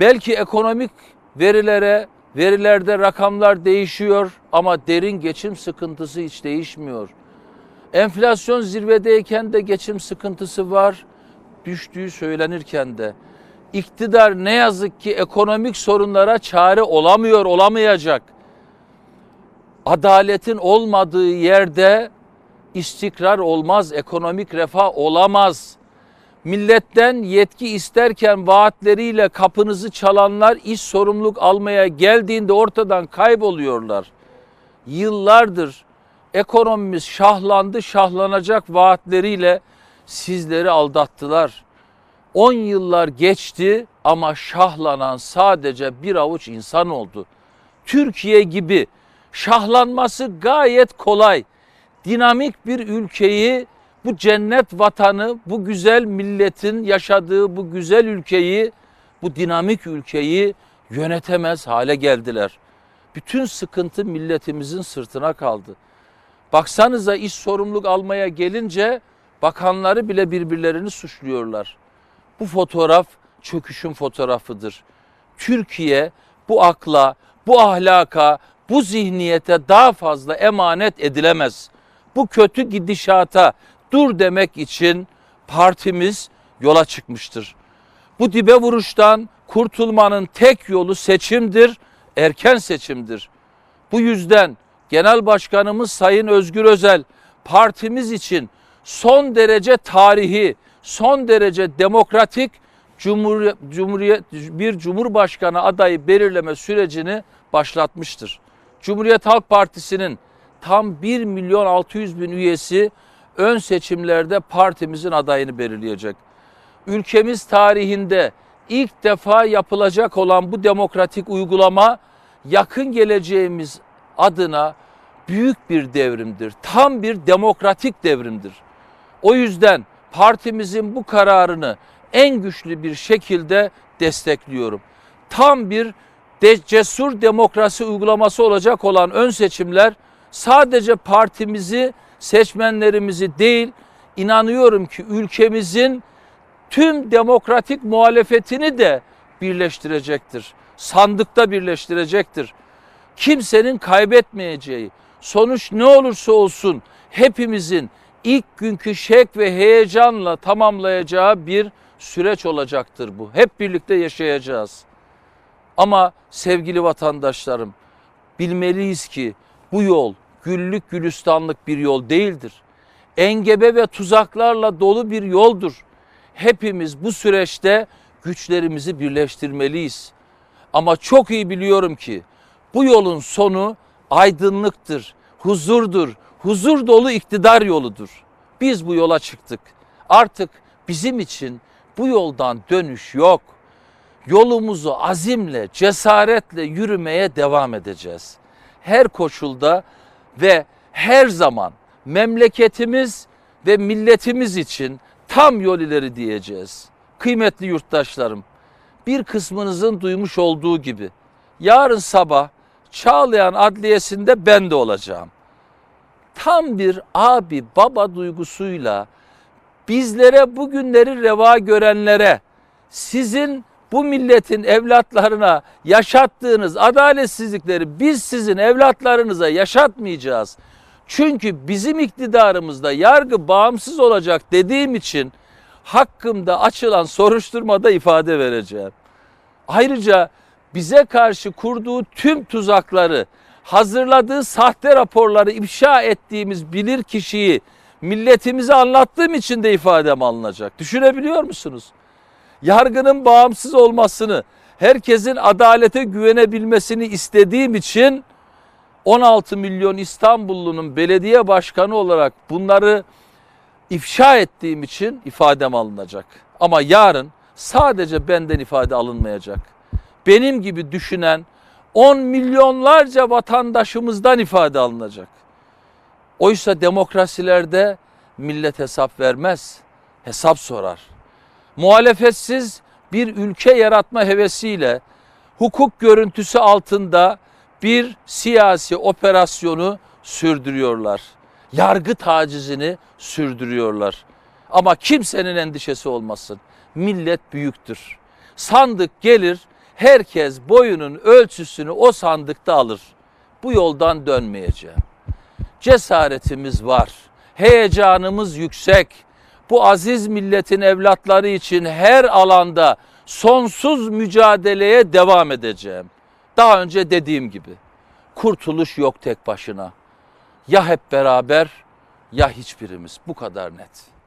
Belki ekonomik verilere, verilerde rakamlar değişiyor ama derin geçim sıkıntısı hiç değişmiyor. Enflasyon zirvedeyken de geçim sıkıntısı var. Düştüğü söylenirken de. İktidar ne yazık ki ekonomik sorunlara çare olamıyor, olamayacak. Adaletin olmadığı yerde istikrar olmaz, ekonomik refah olamaz. Milletten yetki isterken vaatleriyle kapınızı çalanlar iş sorumluluk almaya geldiğinde ortadan kayboluyorlar. Yıllardır ekonomimiz şahlandı, şahlanacak vaatleriyle sizleri aldattılar. 10 yıllar geçti ama şahlanan sadece bir avuç insan oldu. Türkiye gibi şahlanması gayet kolay. Dinamik bir ülkeyi, bu cennet vatanı, bu güzel milletin yaşadığı bu güzel ülkeyi, bu dinamik ülkeyi yönetemez hale geldiler. Bütün sıkıntı milletimizin sırtına kaldı. Baksanıza iş sorumluluk almaya gelince bakanları bile birbirlerini suçluyorlar. Bu fotoğraf çöküşün fotoğrafıdır. Türkiye bu akla, bu ahlaka, bu zihniyete daha fazla emanet edilemez. Bu kötü gidişata dur demek için partimiz yola çıkmıştır. Bu dibe vuruştan kurtulmanın tek yolu seçimdir, erken seçimdir. Bu yüzden Genel Başkanımız Sayın Özgür Özel partimiz için son derece tarihi, son derece demokratik Cumhuriyet, bir Cumhurbaşkanı adayı belirleme sürecini başlatmıştır. Cumhuriyet Halk Partisi'nin tam 1 milyon 600 bin üyesi ön seçimlerde partimizin adayını belirleyecek. Ülkemiz tarihinde ilk defa yapılacak olan bu demokratik uygulama yakın geleceğimiz adına büyük bir devrimdir. Tam bir demokratik devrimdir. O yüzden partimizin bu kararını en güçlü bir şekilde destekliyorum. Tam bir de cesur demokrasi uygulaması olacak olan ön seçimler sadece partimizi, seçmenlerimizi değil, inanıyorum ki ülkemizin tüm demokratik muhalefetini de birleştirecektir. Sandıkta birleştirecektir. Kimsenin kaybetmeyeceği, sonuç ne olursa olsun hepimizin ilk günkü şek ve heyecanla tamamlayacağı bir süreç olacaktır bu. Hep birlikte yaşayacağız. Ama sevgili vatandaşlarım bilmeliyiz ki bu yol güllük gülistanlık bir yol değildir. Engebe ve tuzaklarla dolu bir yoldur. Hepimiz bu süreçte güçlerimizi birleştirmeliyiz. Ama çok iyi biliyorum ki bu yolun sonu aydınlıktır, huzurdur, huzur dolu iktidar yoludur. Biz bu yola çıktık. Artık bizim için bu yoldan dönüş yok. Yolumuzu azimle, cesaretle yürümeye devam edeceğiz. Her koşulda ve her zaman memleketimiz ve milletimiz için tam yol ileri diyeceğiz. Kıymetli yurttaşlarım, bir kısmınızın duymuş olduğu gibi yarın sabah Çağlayan Adliyesi'nde ben de olacağım. Tam bir abi baba duygusuyla bizlere bugünleri reva görenlere sizin bu milletin evlatlarına yaşattığınız adaletsizlikleri biz sizin evlatlarınıza yaşatmayacağız. Çünkü bizim iktidarımızda yargı bağımsız olacak dediğim için hakkımda açılan soruşturmada ifade vereceğim. Ayrıca bize karşı kurduğu tüm tuzakları, hazırladığı sahte raporları ifşa ettiğimiz bilir kişiyi milletimize anlattığım için de ifadem alınacak. Düşünebiliyor musunuz? Yargının bağımsız olmasını, herkesin adalete güvenebilmesini istediğim için 16 milyon İstanbullunun belediye başkanı olarak bunları ifşa ettiğim için ifadem alınacak. Ama yarın sadece benden ifade alınmayacak. Benim gibi düşünen 10 milyonlarca vatandaşımızdan ifade alınacak. Oysa demokrasilerde millet hesap vermez, hesap sorar. Muhalefetsiz bir ülke yaratma hevesiyle hukuk görüntüsü altında bir siyasi operasyonu sürdürüyorlar. Yargı tacizini sürdürüyorlar. Ama kimsenin endişesi olmasın. Millet büyüktür. Sandık gelir, Herkes boyunun ölçüsünü o sandıkta alır. Bu yoldan dönmeyeceğim. Cesaretimiz var. Heyecanımız yüksek. Bu aziz milletin evlatları için her alanda sonsuz mücadeleye devam edeceğim. Daha önce dediğim gibi kurtuluş yok tek başına. Ya hep beraber ya hiçbirimiz. Bu kadar net.